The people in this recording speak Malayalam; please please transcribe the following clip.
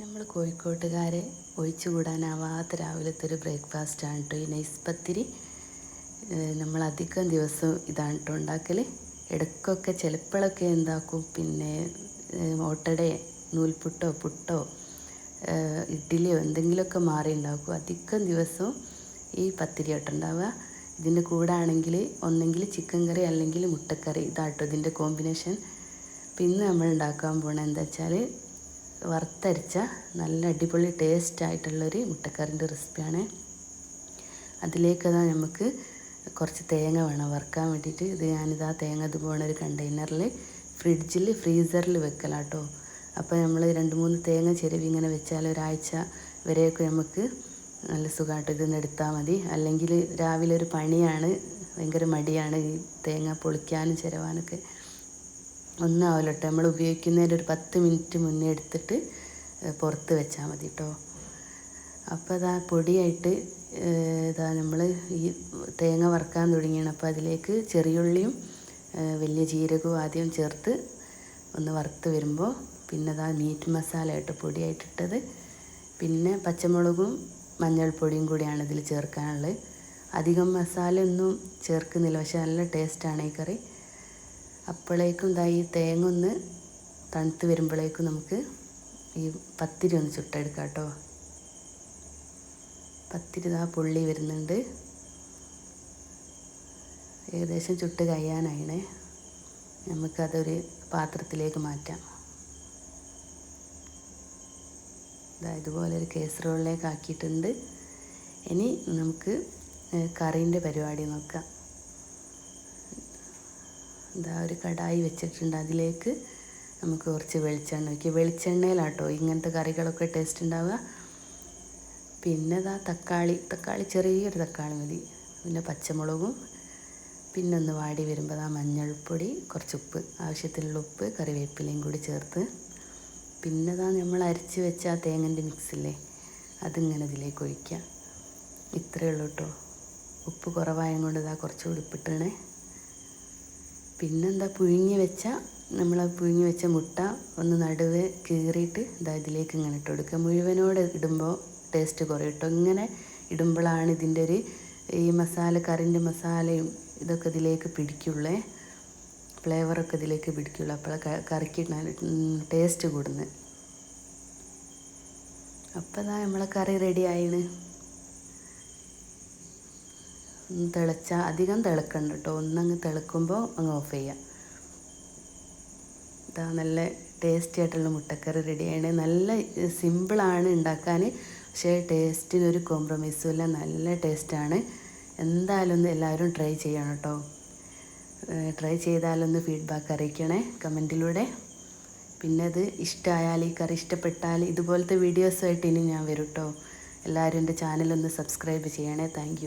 നമ്മൾ കോഴിക്കോട്ടുകാരെ ഒഴിച്ചുകൂടാനാവാത്ത രാവിലത്തെ ഒരു ബ്രേക്ക്ഫാസ്റ്റാണ് കേട്ടോ ഈ നൈസ് പത്തിരി നമ്മൾ അധികം ദിവസവും ഇതാണ് കേട്ടോ ഉണ്ടാക്കൽ ഇടയ്ക്കൊക്കെ ചിലപ്പോഴൊക്കെ എന്താക്കും പിന്നെ ഓട്ടടയോ നൂൽപുട്ടോ പുട്ടോ ഇഡ്ഡലിയോ എന്തെങ്കിലുമൊക്കെ മാറി ഉണ്ടാക്കും. അധികം ദിവസവും ഈ പത്തിരി ആട്ടോ ഉണ്ടാവുക. ഇതിന്റെ കൂടെ ആണെങ്കിൽ ഒന്നെങ്കിൽ ചിക്കൻ കറി അല്ലെങ്കിൽ മുട്ടക്കറി. ഇതാട്ടോ ഇതിന്റെ കോമ്പിനേഷൻ. പിന്നെ നമ്മൾ ഉണ്ടാക്കാൻ പോണത് എന്താ വെച്ചാൽ വറുത്തരച്ച നല്ല അടിപൊളി ടേസ്റ്റ് ആയിട്ടുള്ളൊരു മുട്ടക്കറിന്റെ റെസിപ്പിയാണ് അതിലേക്ക് നമുക്ക് കുറച്ച് തേങ്ങ വേണം. വറുക്കാൻ വേണ്ടിയിട്ട് ഇത് ഞാനിതാ തേങ്ങ ഇതുപോലെ ഒരു കണ്ടെയ്നറിൽ ഫ്രിഡ്ജിൽ ഫ്രീസറിൽ വെക്കലാട്ടോ. അപ്പോൾ നമ്മൾ രണ്ട് മൂന്ന് തേങ്ങ ചെരുവി ഇങ്ങനെ വെച്ചാൽ ഒരാഴ്ച വരെയൊക്കെ നമുക്ക് നല്ല സുഖമായിട്ട് ഇതൊന്ന് എടുത്താൽ മതി. അല്ലെങ്കിൽ രാവിലെ ഒരു പണിയാണ് ഭയങ്കര മടിയാണ് ഈ തേങ്ങ പൊളിക്കാനും ചിരവാനൊക്കെ. ഒന്നും ആവില്ല കേട്ടോ നമ്മൾ ഉപയോഗിക്കുന്നതിന്റെ ഒരു പത്ത് മിനിറ്റ് മുന്നേ എടുത്തിട്ട് പുറത്ത് വെച്ചാൽ മതി കേട്ടോ അപ്പോൾ അതാ പൊടിയായിട്ട് ഇതാ നമ്മൾ ഈ തേങ്ങ വറുക്കാൻ തുടങ്ങിയാണ്. അപ്പോൾ അതിലേക്ക് ചെറിയുള്ളിയും വലിയ ജീരകവും ആദ്യം ചേർത്ത് ഒന്ന് വറുത്ത് വരുമ്പോൾ പിന്നെ അതാ മീറ്റ് മസാല ആയിട്ട് പൊടിയായിട്ടിട്ടത് പിന്നെ പച്ചമുളകും മഞ്ഞൾപ്പൊടിയും കൂടിയാണ് ഇതിൽ ചേർക്കാനുള്ളത്. അധികം മസാല ഒന്നും ചേർക്കുന്നില്ല. പക്ഷെ നല്ല ടേസ്റ്റാണ് ഈ കറി. അപ്പോഴേക്കും ഇതാ ഈ തേങ്ങ ഒന്ന് തണുത്ത് വരുമ്പോഴേക്കും നമുക്ക് ഈ പത്തിരി ഒന്ന് ചുട്ടെടുക്കാം കേട്ടോ പത്തിരി ഇതാ പുള്ളി വരുന്നുണ്ട്. ഏകദേശം ചുട്ട് കഴിയാനായിണേ. നമുക്കതൊരു പാത്രത്തിലേക്ക് മാറ്റാം. ഇതുപോലെ ഒരു കേസറോളിലേക്ക് ആക്കിയിട്ടുണ്ട്. ഇനി നമുക്ക് കറീന്റെ പരിപാടി നോക്കാം. ഇതാ ഒരു കടായി വെച്ചിട്ടുണ്ട്. അതിലേക്ക് നമുക്ക് കുറച്ച് വെളിച്ചെണ്ണ ഒഴിക്കുക വെളിച്ചെണ്ണയിലാട്ടോ ഇങ്ങനത്തെ കറികളൊക്കെ ടേസ്റ്റ് ഉണ്ടാവുക പിന്നെ ഇതാ തക്കാളി. തക്കാളി ചെറിയൊരു തക്കാളി മതി. പിന്നെ പച്ചമുളകും. പിന്നെ ഒന്ന് വാടി വരുമ്പോൾ ആ മഞ്ഞൾപ്പൊടി കുറച്ച് ഉപ്പ് ആവശ്യത്തിനുള്ള ഉപ്പ് കറിവേപ്പിലയും കൂടി ചേർത്ത്. പിന്നെ ഇതാ നമ്മൾ അരച്ച് വെച്ച ആ തേങ്ങന്റെ മിക്സില്ലേ അതിങ്ങനെ ഇതിലേക്ക് ഒഴിക്കുക ഇത്രയേ ഉള്ളൂ കേട്ടോ ഉപ്പ് കുറവായത് കൊണ്ട് ഇതാ കുറച്ചുകൂടി ഉപ്പിട്ടണേ. പിന്നെന്താ പുഴുങ്ങി വെച്ച നമ്മൾ പുഴുങ്ങി വെച്ച മുട്ട ഒന്ന് നടുവ് കീറിയിട്ട് ഇതാ ഇതിലേക്ക് ഇങ്ങനെ ഇട്ട് കൊടുക്കുക. മുഴുവനോട് ഇടുമ്പോൾ ടേസ്റ്റ് കുറയും കേട്ടോ ഇങ്ങനെ ഇടുമ്പോഴാണ് ഇതിന്റെ ഒരു ഈ മസാല കറിന്റെ മസാലയും ഇതൊക്കെ ഇതിലേക്ക് പിടിക്കുള്ളേ. ഫ്ലേവറൊക്കെ ഇതിലേക്ക് പിടിക്കുള്ളൂ. അപ്പോൾ കറിക്ക് ടേസ്റ്റ് കൂടുന്നത്. അപ്പോൾ നമ്മളെ കറി റെഡി ആയിണ്. തിളച്ച അധികം തിളക്കണ്ട കേട്ടോ ഒന്നങ്ങ് തിളക്കുമ്പോൾ അങ്ങ് ഓഫ് ചെയ്യാം. ഇതാ നല്ല ടേസ്റ്റി ആയിട്ടുള്ള മുട്ടക്കറി റെഡിയാണ് നല്ല സിമ്പിളാണ് ഉണ്ടാക്കാൻ പക്ഷേ ടേസ്റ്റിനൊരു കോംപ്രമൈസും ഇല്ല. നല്ല ടേസ്റ്റാണ് എന്തായാലും ഒന്ന് എല്ലാവരും ട്രൈ ചെയ്യണം കേട്ടോ ട്രൈ ചെയ്താലൊന്ന് ഫീഡ്ബാക്ക് അറിയിക്കണേ കമന്റിലൂടെ പിന്നെ അത് ഇഷ്ടമായാൽ ഈ കറി ഇഷ്ടപ്പെട്ടാൽ ഇതുപോലത്തെ വീഡിയോസുമായിട്ട് ഇനി ഞാൻ വരും കേട്ടോ എല്ലാവരും എന്റെ ചാനലൊന്ന് സബ്സ്ക്രൈബ് ചെയ്യണേ. താങ്ക്